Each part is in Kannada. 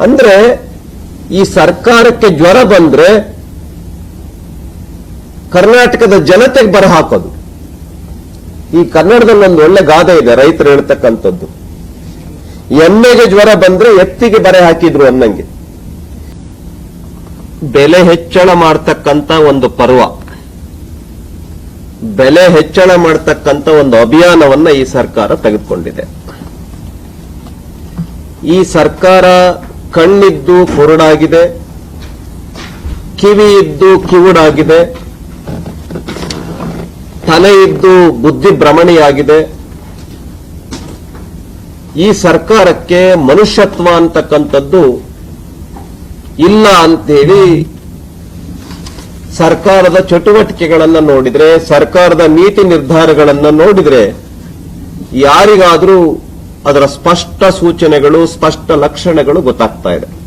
ಅಂದ್ರೆ ಈ ಸರ್ಕಾರಕ್ಕೆ ಜ್ವರ ಬಂದ್ರೆ ಕರ್ನಾಟಕದ ಜನತೆಗೆ ಬರ ಹಾಕೋದು. ಈ ಕನ್ನಡದಲ್ಲಿ ಒಂದು ಒಳ್ಳೆ ಗಾದೆ ಇದೆ, ರೈತರು ಹೇಳ್ತಕ್ಕಂಥದ್ದು. ಎಮ್ಮೆಗೆ ಜ್ವರ ಬಂದ್ರೆ ಎತ್ತಿಗೆ ಬರೆ ಹಾಕಿದ್ರು ಅನ್ನಂಗೆ. ಬೆಲೆ ಹೆಚ್ಚಳ ಮಾಡ್ತಕ್ಕಂತ ಒಂದು ಪರ್ವ. ಬೆಲೆ ಹೆಚ್ಚಳ ಮಾಡ್ತಕ್ಕಂತ ಒಂದು ಅಭಿಯಾನವನ್ನ ಈ ಸರ್ಕಾರ ತೆಗೆದುಕೊಂಡಿದೆ. ಈ ಸರ್ಕಾರ ಕಣ್ಣಿದ್ದು ಕುರುಡಾಗಿದೆ ಕಿವಿ ಇದ್ದು ಕಿವುಡಾಗಿದೆ ತಲೆ ಇದ್ದು ಬುದ್ಧಿ ಭ್ರಮಣಿಯಾಗಿದೆ. ಈ ಸರ್ಕಾರಕ್ಕೆ ಮನುಷ್ಯತ್ವ ಅಂತಕ್ಕಂಥದ್ದು ಇಲ್ಲ ಅಂತೇಳಿ ಸರ್ಕಾರದ ಚಟುವಟಿಕೆಗಳನ್ನು ನೋಡಿದರೆ, ಸರ್ಕಾರದ ನೀತಿ ನಿರ್ಧಾರಗಳನ್ನು ನೋಡಿದರೆ, ಯಾರಿಗಾದ್ರೂ ಅದರ ಸ್ಪಷ್ಟ ಸೂಚನೆಗಳು, ಸ್ಪಷ್ಟ ಲಕ್ಷಣಗಳು ಗೊತ್ತಾಗ್ತಾ ಇದೆ.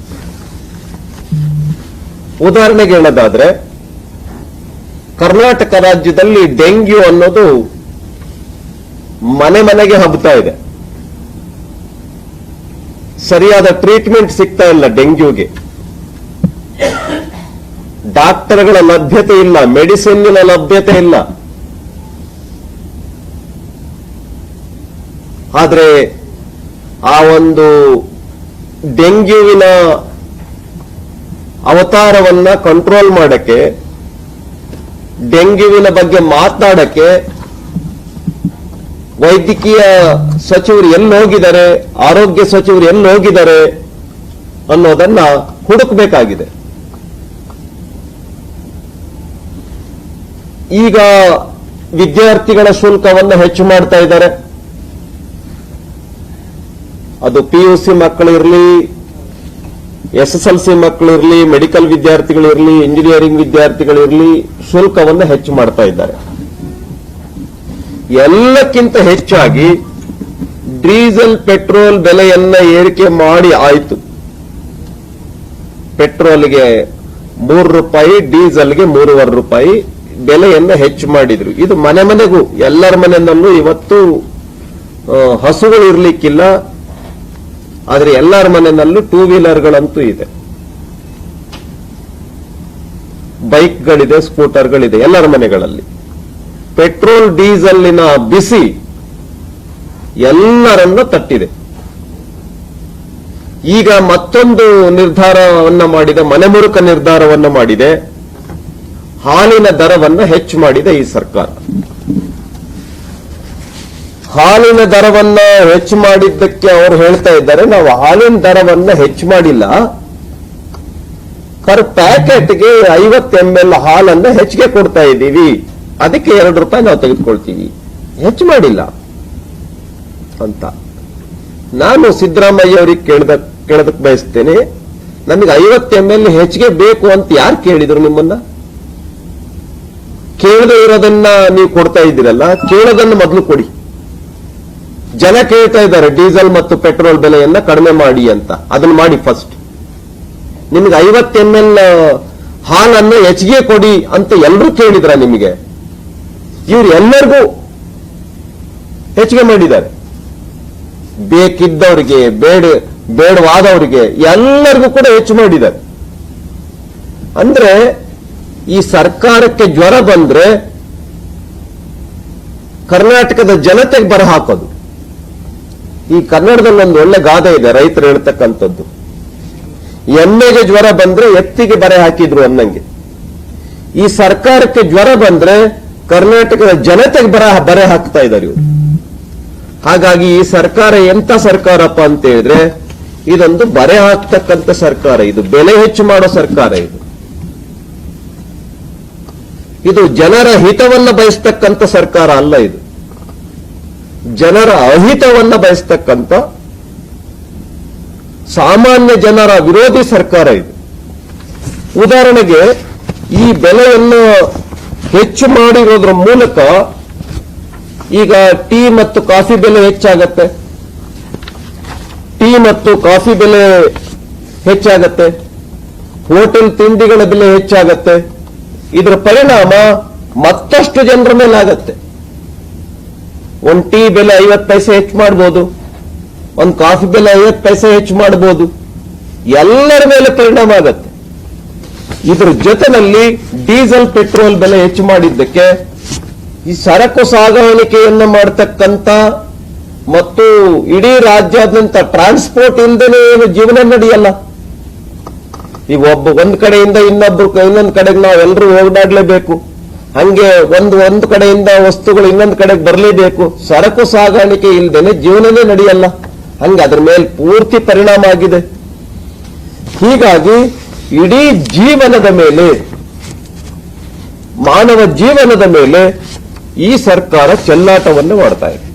ಉದಾಹರಣೆಗೆ ಹೇಳೋದಾದ್ರೆ, ಕರ್ನಾಟಕ ರಾಜ್ಯದಲ್ಲಿ ಡೆಂಗ್ಯೂ ಅನ್ನೋದು ಮನೆ ಮನೆಗೆ ಹಬ್ಬತಾ ಇದೆ. ಸರಿಯಾದ ಟ್ರೀಟ್ಮೆಂಟ್ ಸಿಗ್ತಾ ಇಲ್ಲ ಡೆಂಗ್ಯೂಗೆ. ಡಾಕ್ಟರ್ಗಳ ಲಭ್ಯತೆ ಇಲ್ಲ, ಮೆಡಿಸಿನ್ನಿನ ಲಭ್ಯತೆ ಇಲ್ಲ. ಆದ್ರೆ ಆ ಒಂದು ಡೆಂಗ್ಯೂವಿನ ಅವತಾರವನ್ನ ಕಂಟ್ರೋಲ್ ಮಾಡಕ್ಕೆ, ಡೆಂಗ್ಯೂವಿನ ಬಗ್ಗೆ ಮಾತನಾಡಕ್ಕೆ ವೈದ್ಯಕೀಯ ಸಚಿವರು ಎಲ್ಲಿ ಹೋಗಿದ್ದಾರೆ ಆರೋಗ್ಯ ಸಚಿವರು ಎಲ್ಲಿ ಹೋಗಿದ್ದಾರೆ ಅನ್ನೋದನ್ನ ಹುಡುಕಬೇಕಾಗಿದೆ. ಈಗ ವಿದ್ಯಾರ್ಥಿಗಳ ಶುಲ್ಕವನ್ನು ಹೆಚ್ಚು ಮಾಡ್ತಾ ಇದ್ದಾರೆ. ಅದು ಪಿ ಯು ಸಿ ಮಕ್ಕಳಿರಲಿ ಎಸ್ ಎಸ್ ಎಲ್ ಸಿ ಮಕ್ಕಳಿರಲಿ ಮೆಡಿಕಲ್ ವಿದ್ಯಾರ್ಥಿಗಳಿರಲಿ ಇಂಜಿನಿಯರಿಂಗ್ ವಿದ್ಯಾರ್ಥಿಗಳಿರಲಿ ಶುಲ್ಕವನ್ನು ಹೆಚ್ಚು ಮಾಡ್ತಾ ಇದ್ದಾರೆ. ಎಲ್ಲಕ್ಕಿಂತ ಹೆಚ್ಚಾಗಿ ಡೀಸೆಲ್, ಪೆಟ್ರೋಲ್ ಬೆಲೆಯನ್ನ ಏರಿಕೆ ಮಾಡಿ ಆಯಿತು. ಪೆಟ್ರೋಲ್ಗೆ ಮೂರು ರೂಪಾಯಿ, ಡೀಸೆಲ್ಗೆ ಮೂರುವರೆ ರೂಪಾಯಿ ಬೆಲೆಯನ್ನ ಹೆಚ್ಚು ಮಾಡಿದ್ರು. ಇದು ಮನೆ ಮನೆಗೂ, ಎಲ್ಲರ ಮನೆಯಲ್ಲೂ ಇವತ್ತು ಹಸುಗಳು ಇರ್ಲಿಕ್ಕಿಲ್ಲ. ಆದ್ರೆ ಎಲ್ಲರ ಮನೆಯಲ್ಲೂ ಟೂ ವೀಲರ್ಗಳಂತೂ ಇದೆ. ಬೈಕ್ಗಳಿದೆ, ಸ್ಕೂಟರ್ಗಳಿದೆ, ಎಲ್ಲರ ಮನೆಗಳಲ್ಲಿ. ಪೆಟ್ರೋಲ್ ಡೀಸೆಲ್ನ ಬಿಸಿ ಎಲ್ಲರನ್ನ ತಟ್ಟಿದೆ. ಈಗ ಮತ್ತೊಂದು ನಿರ್ಧಾರವನ್ನ ಮಾಡಿದೆ, ಮನೆಮುರುಕ ನಿರ್ಧಾರವನ್ನ ಮಾಡಿದೆ. ಹಾಲಿನ ದರವನ್ನ ಹೆಚ್ಚು ಮಾಡಿದೆ ಈ ಸರ್ಕಾರ. ಹಾಲಿನ ದರವನ್ನ ಹೆಚ್ಚು ಮಾಡಿದ್ದಕ್ಕೆ ಅವರು ಹೇಳ್ತಾ ಇದ್ದಾರೆ, ನಾವು ಹಾಲಿನ ದರವನ್ನ ಹೆಚ್ಚು ಮಾಡಿಲ್ಲ. ಪರ್ ಪ್ಯಾಕೆಟ್ಗೆ ಐವತ್ತು ಎಂ ಎಲ್ ಹಾಲನ್ನ ಹೆಚ್ಚಿಗೆ ಕೊಡ್ತಾ ಇದ್ದೀವಿ. ಅದಕ್ಕೆ ಎರಡು ರೂಪಾಯಿ ನಾವು ತೆಗೆದುಕೊಳ್ತೀವಿ. ಹೆಚ್ಚು ಮಾಡಿಲ್ಲ ಅಂತ. ನಾನು ಸಿದ್ದರಾಮಯ್ಯ ಅವರಿಗೆ ಕೇಳ್ದ ಕೇಳದಕ್ಕೆ ಬಯಸ್ತೇನೆ, ನನಗೆ ಐವತ್ತು ಎಂ ಎಲ್ ಹೆಚ್ಚಿಗೆ ಬೇಕು ಅಂತ ಯಾರು ಕೇಳಿದ್ರು ನಿಮ್ಮನ್ನ? ಕೇಳದೆ ಇರೋದನ್ನ ನೀವು ಕೊಡ್ತಾ ಇದ್ದೀರಲ್ಲ, ಕೇಳೋದನ್ನ ಮೊದಲು ಕೊಡಿ. ಜನ ಕೇಳ್ತಾ ಇದ್ದಾರೆ, ಡೀಸೆಲ್ ಮತ್ತು ಪೆಟ್ರೋಲ್ ಬೆಲೆಯನ್ನ ಕಡಿಮೆ ಮಾಡಿ ಅಂತ. ಅದನ್ನ ಮಾಡಿ ಫಸ್ಟ್ ನಿಮ್ಗೆ ಐವತ್ತು ಎಂ ಎಲ್ ಹಾಲನ್ನು ಹೆಚ್ಚಿಗೆ ಕೊಡಿ ಅಂತ ಎಲ್ಲರೂ ಕೇಳಿದ್ರ ನಿಮಗೆ. ಇವ್ರು ಎಲ್ಲರಿಗೂ ಹೆಚ್ಚಿಗೆ ಮಾಡಿದ್ದಾರೆ. ಬೇಕಿದ್ದವರಿಗೆ, ಬೇಡ, ಬೇಡವಾದವರಿಗೆ ಎಲ್ಲರಿಗೂ ಕೂಡ ಹೆಚ್ಚು ಮಾಡಿದ್ದಾರೆ. ಅಂದ್ರೆ ಈ ಸರ್ಕಾರಕ್ಕೆ ಜ್ವರ ಬಂದ್ರೆ ಕರ್ನಾಟಕದ ಜನತೆಗೆ ಬರ ಹಾಕೋದು ಈ ಕನ್ನಡದಲ್ಲಿ ಒಂದು ಒಳ್ಳೆ ಗಾದೆ ಇದೆ, ರೈತರು ಹೇಳ್ತಕ್ಕಂಥದ್ದು. ಎಮ್ಮೆಗೆ ಜ್ವರ ಬಂದ್ರೆ ಎತ್ತಿಗೆ ಬರೆ ಹಾಕಿದ್ರು ಅನ್ನಂಗೆ. ಈ ಸರ್ಕಾರಕ್ಕೆ ಜ್ವರ ಬಂದ್ರೆ ಕರ್ನಾಟಕದ ಜನತೆಗೆ ಬರ, ಬರೆ ಹಾಕ್ತಾ ಇದ್ದಾರೆ ಇವರು. ಹಾಗಾಗಿ ಈ ಸರ್ಕಾರ ಎಂತ ಸರ್ಕಾರಪ್ಪ ಅಂತ ಹೇಳಿದ್ರೆ, ಇದೊಂದು ಬರೆ ಹಾಕ್ತಕ್ಕಂಥ ಸರ್ಕಾರ, ಇದು ಬೆಲೆ ಹೆಚ್ಚು ಮಾಡೋ ಸರ್ಕಾರ ಇದು. ಇದು ಜನರ ಹಿತವನ್ನ ಬಯಸ್ತಕ್ಕಂಥ ಸರ್ಕಾರ ಅಲ್ಲ ಇದು. ಜನರ ಅಹಿತವನ್ನ ಬಯಸ್ತಕ್ಕಂಥ ಸಾಮಾನ್ಯ ಜನರ ವಿರೋಧಿ ಸರ್ಕಾರ ಇದು. ಉದಾಹರಣೆಗೆ ಈ ಬೆಲೆಯನ್ನು ಹೆಚ್ಚು ಮಾಡಿರೋದ್ರ ಮೂಲಕ ಈಗ ಟೀ ಮತ್ತು ಕಾಫಿ ಬೆಲೆ ಹೆಚ್ಚಾಗತ್ತೆ. ಟೀ ಮತ್ತು ಕಾಫಿ ಬೆಲೆ ಹೆಚ್ಚಾಗತ್ತೆ. ಹೋಟೆಲ್ ತಿಂಡಿಗಳ ಬೆಲೆ ಹೆಚ್ಚಾಗತ್ತೆ. ಇದರ ಪರಿಣಾಮ ಮತ್ತಷ್ಟು ಜನರ ಮೇಲೆ ಆಗತ್ತೆ ಒಂದು ಟೀ ಬೆಲೆ ಐವತ್ತು ಪೈಸೆ ಹೆಚ್ಚು ಮಾಡ್ಬೋದು. ಒಂದು ಕಾಫಿ ಬೆಲೆ ಐವತ್ತು ಪೈಸೆ ಹೆಚ್ಚು ಮಾಡ್ಬೋದು. ಎಲ್ಲರ ಮೇಲೆ ಪರಿಣಾಮ ಆಗತ್ತೆ. ಇದ್ರ ಜೊತೆನಲ್ಲಿ ಡೀಸೆಲ್, ಪೆಟ್ರೋಲ್ ಬೆಲೆ ಹೆಚ್ಚು ಮಾಡಿದ್ದಕ್ಕೆ ಈ ಸರಕು ಸಾಗಾಣಿಕೆಯನ್ನ ಮಾಡತಕ್ಕಂತ ಮತ್ತು ಇಡೀ ರಾಜ್ಯಾದ್ಯಂತ ಟ್ರಾನ್ಸ್ಪೋರ್ಟ್ ಇಲ್ದೇನೆ ಏನು ಜೀವನ ನಡೆಯಲ್ಲ. ಈಗ ಒಬ್ಬ ಒಂದ್ ಕಡೆಯಿಂದ ಇನ್ನೊಬ್ರು ಇನ್ನೊಂದ್ ಕಡೆಗೆ ನಾವೆಲ್ಲರೂ ಓಡಾಡ್ಲೇಬೇಕು ಹಂಗೆ ಒಂದು ಒಂದು ಕಡೆಯಿಂದ ವಸ್ತುಗಳು ಇನ್ನೊಂದು ಕಡೆಗೆ ಬರಲೇಬೇಕು. ಸರಕು ಸಾಗಾಣಿಕೆ ಇಲ್ಲದೇನೆ ಜೀವನನೇ ನಡೆಯಲ್ಲ. ಹಂಗೆ ಅದ್ರ ಮೇಲೆ ಪೂರ್ತಿ ಪರಿಣಾಮ ಆಗಿದೆ. ಹೀಗಾಗಿ ಇಡೀ ಜೀವನದ ಮೇಲೆ, ಮಾನವ ಜೀವನದ ಮೇಲೆ ಈ ಸರ್ಕಾರ ಚೆಲ್ಲಾಟವನ್ನು ಮಾಡ್ತಾ ಇದೆ.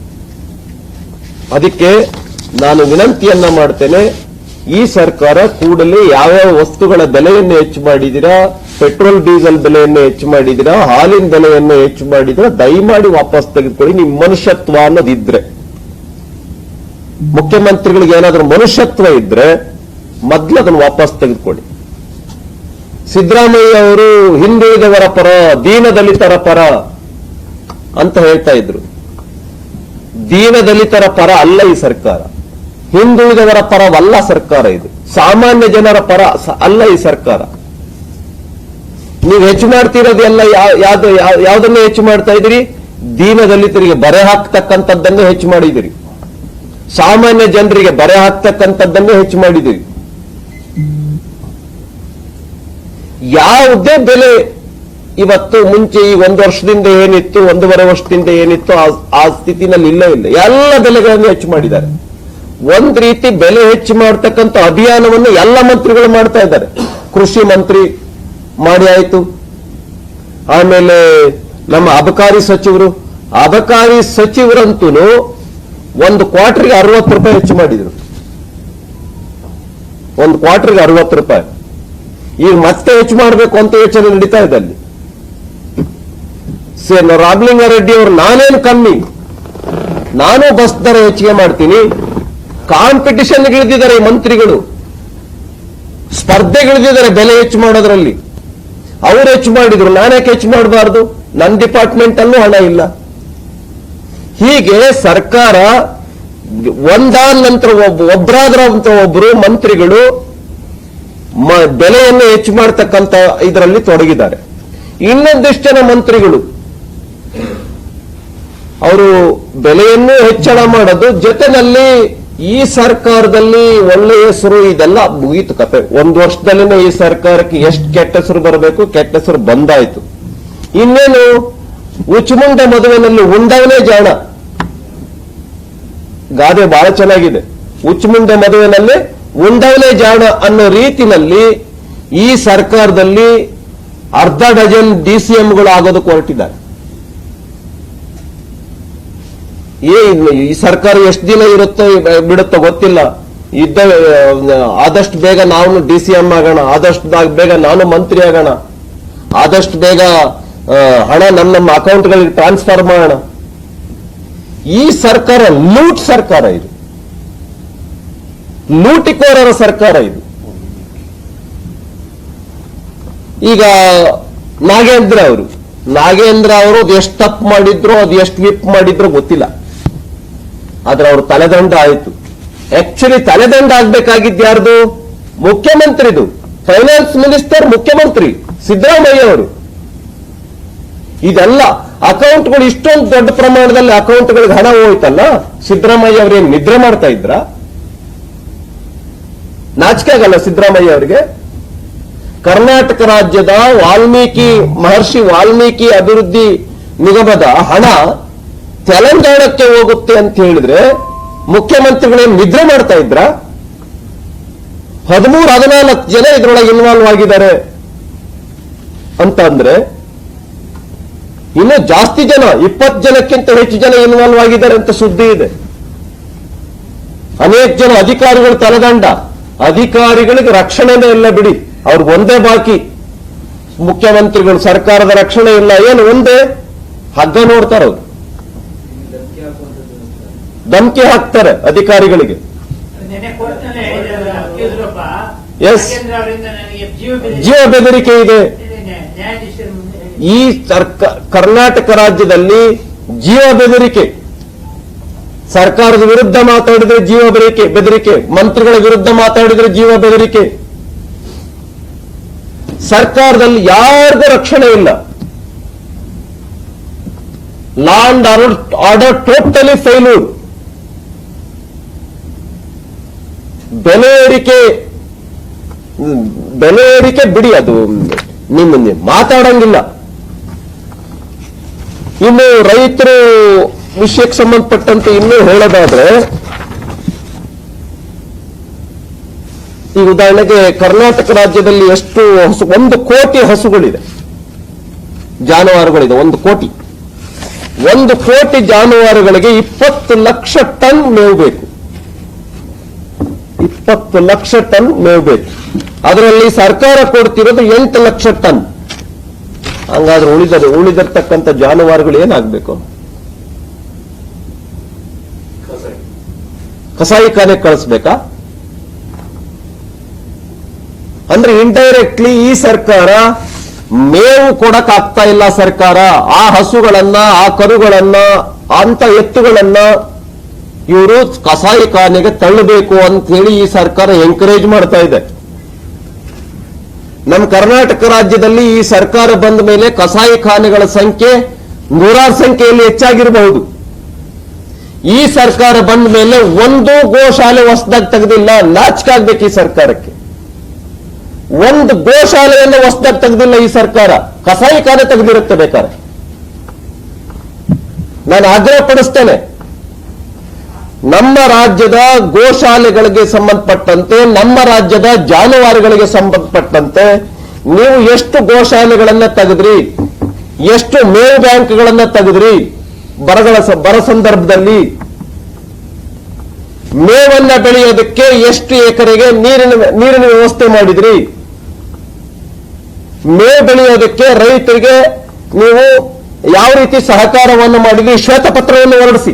ಅದಕ್ಕೆ ನಾನು ವಿನಂತಿಯನ್ನ ಮಾಡ್ತೇನೆ, ಈ ಸರ್ಕಾರ ಕೂಡಲೇ ಯಾವ್ಯಾವ ವಸ್ತುಗಳ ಬೆಲೆಯನ್ನು ಹೆಚ್ಚು ಮಾಡಿದಿರಾ ಪೆಟ್ರೋಲ್, ಡೀಸೆಲ್ ಬೆಲೆಯನ್ನು ಹೆಚ್ಚು ಮಾಡಿದಿರಾ ಹಾಲಿನ ಬೆಲೆಯನ್ನು ಹೆಚ್ಚು ಮಾಡಿದಿರಾ ದಯಮಾಡಿ ವಾಪಸ್ ತೆಗೆದುಕೊಳ್ಳಿ. ನಿಮ್ಮ ಮನುಷ್ಯತ್ವ ಅನ್ನೋದಿದ್ರೆ, ಮುಖ್ಯಮಂತ್ರಿಗಳಿಗೆ ಏನಾದ್ರೂ ಮನುಷ್ಯತ್ವ ಇದ್ರೆ ಮೊದ್ಲು ಅದನ್ನು ವಾಪಸ್ ತೆಗೆದುಕೊಳ್ಳಿ. ಸಿದ್ದರಾಮಯ್ಯ ಅವರು ಹಿಂದುಳಿದವರ ಪರ ದೀನ ದಲಿತರ ಪರ ಅಂತ ಹೇಳ್ತಾ ಇದ್ರು. ದೀನ ದಲಿತರ ಪರ ಅಲ್ಲ ಈ ಸರ್ಕಾರ. ಹಿಂದುಳಿದವರ ಪರವಲ್ಲ ಸರ್ಕಾರ ಇದು. ಸಾಮಾನ್ಯ ಜನರ ಪರ ಅಲ್ಲ ಈ ಸರ್ಕಾರ. ನೀವು ಹೆಚ್ಚು ಮಾಡ್ತಿರೋದು ಎಲ್ಲ ಯಾವ್ದು ಯಾವ್ದನ್ನ ಹೆಚ್ಚು ಮಾಡ್ತಾ ಇದ್ದೀರಿ? ದೀನದಲಿತರಿಗೆ ಬರೆ ಹಾಕ್ತಕ್ಕಂಥದ್ದನ್ನು ಹೆಚ್ಚು ಮಾಡಿದಿರಿ ಸಾಮಾನ್ಯ ಜನರಿಗೆ ಬರೆ ಹಾಕ್ತಕ್ಕಂಥದ್ದನ್ನು ಹೆಚ್ಚು ಮಾಡಿದಿರಿ ಯಾವುದೇ ಬೆಲೆ ಇವತ್ತು, ಮುಂಚೆ ಈ ಒಂದು ವರ್ಷದಿಂದ ಏನಿತ್ತು, ಒಂದೂವರೆ ವರ್ಷದಿಂದ ಏನಿತ್ತು ಆ ಸ್ಥಿತಿನಲ್ಲಿ ಇಲ್ಲ ಇಲ್ಲ. ಎಲ್ಲ ಬೆಲೆಗಳನ್ನು ಹೆಚ್ಚು ಮಾಡಿದ್ದಾರೆ. ಒಂದ್ ರೀತಿ ಬೆಲೆ ಹೆಚ್ಚು ಮಾಡ್ತಕ್ಕಂಥ ಅಭಿಯಾನವನ್ನು ಎಲ್ಲ ಮಂತ್ರಿಗಳು ಮಾಡ್ತಾ ಇದ್ದಾರೆ. ಕೃಷಿ ಮಂತ್ರಿ ಮಾಡಿ ಆಯ್ತು. ಆಮೇಲೆ ನಮ್ಮ ಅಬಕಾರಿ ಸಚಿವರು, ಅಬಕಾರಿ ಸಚಿವರಂತೂ ಒಂದು ಕ್ವಾರ್ಟರ್ಗೆ ಅರವತ್ತು ರೂಪಾಯಿ ಹೆಚ್ಚು ಮಾಡಿದ್ರು. ಒಂದು ಕ್ವಾರ್ಟರ್ಗೆ ಅರವತ್ತು ರೂಪಾಯಿ. ಈಗ ಮತ್ತೆ ಹೆಚ್ಚು ಮಾಡಬೇಕು ಅಂತ ಯೋಚನೆ ನಡೀತಾ ಇದೆ ಅಲ್ಲಿ. ರಾಮಲಿಂಗಾರೆಡ್ಡಿ ಅವರು, ನಾನೇನು ಕಮ್ಮಿ? ನಾನು ಬಸ್ ದರ ಹೆಚ್ಚಿಗೆ ಮಾಡ್ತೀನಿ. ಕಾಂಪಿಟಿಷನ್ ಇಳಿದಿದ್ದಾರೆ ಈ ಮಂತ್ರಿಗಳು. ಸ್ಪರ್ಧೆಗಿಳಿದಿದ್ದಾರೆ, ಬೆಲೆ ಹೆಚ್ಚು ಮಾಡೋದ್ರಲ್ಲಿ. ಅವ್ರು ಹೆಚ್ಚು ಮಾಡಿದ್ರು ನಾನ್ಯಾಕೆ ಹೆಚ್ಚು ಮಾಡಬಾರ್ದು? ನನ್ನ ಡಿಪಾರ್ಟ್ಮೆಂಟ್ ಅಲ್ಲೂ ಹಣ ಇಲ್ಲ. ಹೀಗೆ ಸರ್ಕಾರ ಒಂದಾದ ನಂತರ ಒಬ್ಬ ಒಬ್ಬರಾದ್ರ ಒಬ್ಬರು ಮಂತ್ರಿಗಳು ಬೆಲೆಯನ್ನು ಹೆಚ್ಚು ಮಾಡತಕ್ಕಂತ ಇದರಲ್ಲಿ ತೊಡಗಿದ್ದಾರೆ. ಇನ್ನೊಂದಿಷ್ಟು ಜನ ಮಂತ್ರಿಗಳು, ಅವರು ಬೆಲೆಯನ್ನು ಹೆಚ್ಚಳ ಮಾಡೋದು, ಜೊತೆನಲ್ಲಿ ಈ ಸರ್ಕಾರದಲ್ಲಿ ಒಳ್ಳೆ ಹೆಸರು, ಇದೆಲ್ಲ ಮುಗೀತು ಕತೆ. ಒಂದು ವರ್ಷದಲ್ಲಿನೇ ಈ ಸರ್ಕಾರಕ್ಕೆ ಎಷ್ಟು ಕೆಟ್ಟ ಹೆಸರು ಬರಬೇಕು, ಕೆಟ್ಟ ಹೆಸರು ಬಂದಾಯ್ತು. ಇನ್ನೇನು, ಉಚ್ಚುಮುಂಡ ಮದುವೆನಲ್ಲಿ ಉಂಡವನೇ ಜಾಣ. ಗಾದೆ ಬಹಳ ಚೆನ್ನಾಗಿದೆ. ಉಚ್ಚುಮುಂಡ ಮದುವೆನಲ್ಲಿ ಉಂಡವನೇ ಜಾಣ ಅನ್ನೋ ರೀತಿನಲ್ಲಿ ಈ ಸರ್ಕಾರದಲ್ಲಿ ಅರ್ಧ ಡಜನ್ ಡಿಸಿಎಂಗಳು ಆಗೋದಕ್ಕೆ ಹೊರಟಿದ್ದಾರೆ. ಏ ಈ ಸರ್ಕಾರ ಎಷ್ಟು ದಿನ ಇರುತ್ತೋ ಬಿಡುತ್ತೋ ಗೊತ್ತಿಲ್ಲ. ಇದ್ದ ಆದಷ್ಟು ಬೇಗ ನಾನು ಡಿ ಸಿ ಎಂ ಆಗೋಣ, ಆದಷ್ಟು ಬೇಗ ನಾನು ಮಂತ್ರಿ ಆಗೋಣ. ಆದಷ್ಟು ಬೇಗ ಹಣ ನಮ್ಮ ನಮ್ಮ ಅಕೌಂಟ್ಗಳಿಗೆ ಟ್ರಾನ್ಸ್ಫರ್ ಮಾಡೋಣ. ಈ ಸರ್ಕಾರ ಲೂಟ್ ಸರ್ಕಾರ ಇದು. ಲೂಟಿಕೋರರ ಸರ್ಕಾರ ಇದು. ಈಗ ನಾಗೇಂದ್ರ ಅವರು ನಾಗೇಂದ್ರ ಅವರು ಅದು ಎಷ್ಟು ತಪ್ಪು ಮಾಡಿದ್ರು, ಅದು ಎಷ್ಟು ವಿಪ್ ಮಾಡಿದ್ರು ಗೊತ್ತಿಲ್ಲ. ಆದ್ರೆ ಅವ್ರ ತಲೆದಂಡ ಆಯ್ತು. ಆಕ್ಚುಲಿ ತಲೆದಂಡ ಆಗ್ಬೇಕಾಗಿದ್ದು ಯಾರ್ದು? ಮುಖ್ಯಮಂತ್ರಿದು. ಫೈನಾನ್ಸ್ ಮಿನಿಸ್ಟರ್ ಮುಖ್ಯಮಂತ್ರಿ ಸಿದ್ದರಾಮಯ್ಯ ಅವರು. ಇದೆಲ್ಲ ಅಕೌಂಟ್ಗಳು ಇಷ್ಟೊಂದು ದೊಡ್ಡ ಪ್ರಮಾಣದಲ್ಲಿ ಅಕೌಂಟ್ಗಳಿಗೆ ಹಣ ಹೋಯ್ತಲ್ಲ, ಸಿದ್ದರಾಮಯ್ಯ ಅವ್ರೇನ್ ನಿದ್ರೆ ಮಾಡ್ತಾ ಇದ್ರ? ನಾಚಿಕೆ ಆಗಲ್ಲ ಸಿದ್ದರಾಮಯ್ಯ ಅವರಿಗೆ? ಕರ್ನಾಟಕ ರಾಜ್ಯದ ವಾಲ್ಮೀಕಿ ಮಹರ್ಷಿ ವಾಲ್ಮೀಕಿ ಅಭಿವೃದ್ಧಿ ನಿಗಮದ ಹಣ ತೆಲಂಗಾಣಕ್ಕೆ ಹೋಗುತ್ತೆ ಅಂತ ಹೇಳಿದ್ರೆ ಮುಖ್ಯಮಂತ್ರಿಗಳೇನು ನಿದ್ರೆ ಮಾಡ್ತಾ ಇದ್ರ? ಹದಿಮೂರು, ಹದಿನಾಲ್ಕು ಜನ ಇದ್ರೊಳಗೆ ಇನ್ವಾಲ್ವ್ ಆಗಿದ್ದಾರೆ ಅಂತ ಅಂದ್ರೆ ಇನ್ನು ಜಾಸ್ತಿ ಜನ, ಇಪ್ಪತ್ತು ಜನಕ್ಕಿಂತ ಹೆಚ್ಚು ಜನ ಇನ್ವಾಲ್ವ್ ಆಗಿದ್ದಾರೆ ಅಂತ ಸುದ್ದಿ ಇದೆ. ಅನೇಕ ಜನ ಅಧಿಕಾರಿಗಳು ತಲೆದಂಡ. ಅಧಿಕಾರಿಗಳಿಗೆ ರಕ್ಷಣೆನೇ ಇಲ್ಲ ಬಿಡಿ. ಅವ್ರಿಗೆ ಒಂದೇ ಬಾಕಿ. ಮುಖ್ಯಮಂತ್ರಿಗಳು ಸರ್ಕಾರದ ರಕ್ಷಣೆ ಇಲ್ಲ. ಏನು, ಒಂದೇ ಹಗ್ಗ ನೋಡ್ತಾರೆ ಅವ್ರು ಧಮಕಿ ಹಾಕ್ತಾರೆ ಅಧಿಕಾರಿಗಳಿಗೆ. ಎಸ್ ಜೀವ ಬೆದರಿಕೆ. ಇದೆ. ಈ ಸರ್ಕಾರ ಕರ್ನಾಟಕ ರಾಜ್ಯದಲ್ಲಿ ಜೀವ ಬೆದರಿಕೆ. ಸರ್ಕಾರದ ವಿರುದ್ಧ ಮಾತಾಡಿದ್ರೆ ಜೀವ ಬೆದರಿಕೆ ಬೆದರಿಕೆ. ಮಂತ್ರಿಗಳ ವಿರುದ್ಧ ಮಾತಾಡಿದ್ರೆ ಜೀವ ಬೆದರಿಕೆ. ಸರ್ಕಾರದಲ್ಲಿ ಯಾರಿಗೂ ರಕ್ಷಣೆ ಇಲ್ಲ. Law and order order totally failure ಬೆಲೆ ಏರಿಕೆ ಬೆಲೆ ಏರಿಕೆ ಬಿಡಿ ಅದು. ನಿಮ್ಮ ಮಾತಾಡಂಗಿಲ್ಲ. ಇನ್ನು ರೈತರು ವಿಷಯಕ್ಕೆ ಸಂಬಂಧಪಟ್ಟಂತೆ ಇನ್ನೂ ಹೇಳೋದಾದ್ರೆ, ಈ ಉದಾಹರಣೆಗೆ ಕರ್ನಾಟಕ ರಾಜ್ಯದಲ್ಲಿ ಎಷ್ಟು ಹಸು, ಒಂದು ಕೋಟಿ ಹಸುಗಳಿದೆ. ಜಾನುವಾರುಗಳಿದೆ, ಒಂದು ಕೋಟಿ. ಒಂದು ಕೋಟಿ ಜಾನುವಾರುಗಳಿಗೆ ಇಪ್ಪತ್ತು ಲಕ್ಷ ಟನ್ ಮೇವು ಬೇಕು. ಇಪ್ಪತ್ತು ಲಕ್ಷ ಟನ್ ಮೇವು ಬೇಕು. ಅದರಲ್ಲಿ ಸರ್ಕಾರ ಕೊಡ್ತಿರೋದು ಎಂಟು ಲಕ್ಷ ಟನ್. ಹಂಗಾದ್ರೆ ಉಳಿದ ಉಳಿದಿರ್ತಕ್ಕಂಥ ಜಾನುವಾರುಗಳು ಏನಾಗಬೇಕು? ಕಸಾಯಿಖಾನೆ ಕಳಿಸ್ಬೇಕಾ? ಅಂದ್ರೆ ಇಂಡೈರೆಕ್ಟ್ಲಿ ಈ ಸರ್ಕಾರ ಮೇವು ಕೊಡಕ್ ಆಗ್ತಾ ಇಲ್ಲ ಸರ್ಕಾರ. ಆ ಹಸುಗಳನ್ನ, ಆ ಕರುಗಳನ್ನ ಅಂತ ಎತ್ತುಗಳನ್ನ ಇವರು ಕಸಾಯಿಖಾನೆಗೆ ತಳ್ಳಬೇಕು ಅಂತ ಹೇಳಿ ಈ ಸರ್ಕಾರ ಎಂಕರೇಜ್ ಮಾಡ್ತಾ ಇದೆ. ನಮ್ಮ ಕರ್ನಾಟಕ ರಾಜ್ಯದಲ್ಲಿ ಈ ಸರ್ಕಾರ ಬಂದ ಮೇಲೆ ಕಸಾಯಿಖಾನೆಗಳ ಸಂಖ್ಯೆ ನೂರಾರು ಸಂಖ್ಯೆಯಲ್ಲಿ ಹೆಚ್ಚಾಗಿರಬಹುದು. ಈ ಸರ್ಕಾರ ಬಂದ ಮೇಲೆ ಒಂದು ಗೋಶಾಲೆ ಹೊಸದಾಗಿ ತೆಗೆದಿಲ್ಲ ನಾಚಿಕಾಗ್ಬೇಕು ಈ ಸರ್ಕಾರಕ್ಕೆ. ಒಂದು ಗೋಶಾಲೆಯನ್ನು ಹೊಸದಾಗಿ ತೆಗೆದಿಲ್ಲ ಈ ಸರ್ಕಾರ ಕಸಾಯಿಖಾನೆ ತೆಗೆದಿರುತ್ತೆ ಬೇಕಾದ್ರೆ. ನಾನು ಆಗ್ರಹ ಪಡಿಸ್ತೇನೆ ನಮ್ಮ ರಾಜ್ಯದ ಗೋಶಾಲೆಗಳಿಗೆ ಸಂಬಂಧಪಟ್ಟಂತೆ, ನಮ್ಮ ರಾಜ್ಯದ ಜಾನುವಾರುಗಳಿಗೆ ಸಂಬಂಧಪಟ್ಟಂತೆ ನೀವು ಎಷ್ಟು ಗೋಶಾಲೆಗಳನ್ನ ತೆಗೆದ್ರಿ, ಎಷ್ಟು ಮೇವು ಬ್ಯಾಂಕ್ಗಳನ್ನ ತೆಗೆದ್ರಿ, ಬರಗಳ ಬರ ಸಂದರ್ಭದಲ್ಲಿ ಮೇವನ್ನ ಬೆಳೆಯೋದಕ್ಕೆ ಎಷ್ಟು ಎಕರೆಗೆ ನೀರಿನ ನೀರಿನ ವ್ಯವಸ್ಥೆ ಮಾಡಿದ್ರಿ? ಮೇವು ಬೆಳೆಯೋದಕ್ಕೆ ರೈತರಿಗೆ ನೀವು ಯಾವ ರೀತಿ ಸಹಕಾರವನ್ನು ಮಾಡಿದ್ರಿ? ಶ್ವೇತಪತ್ರವನ್ನು ಹೊರಡಿಸಿ.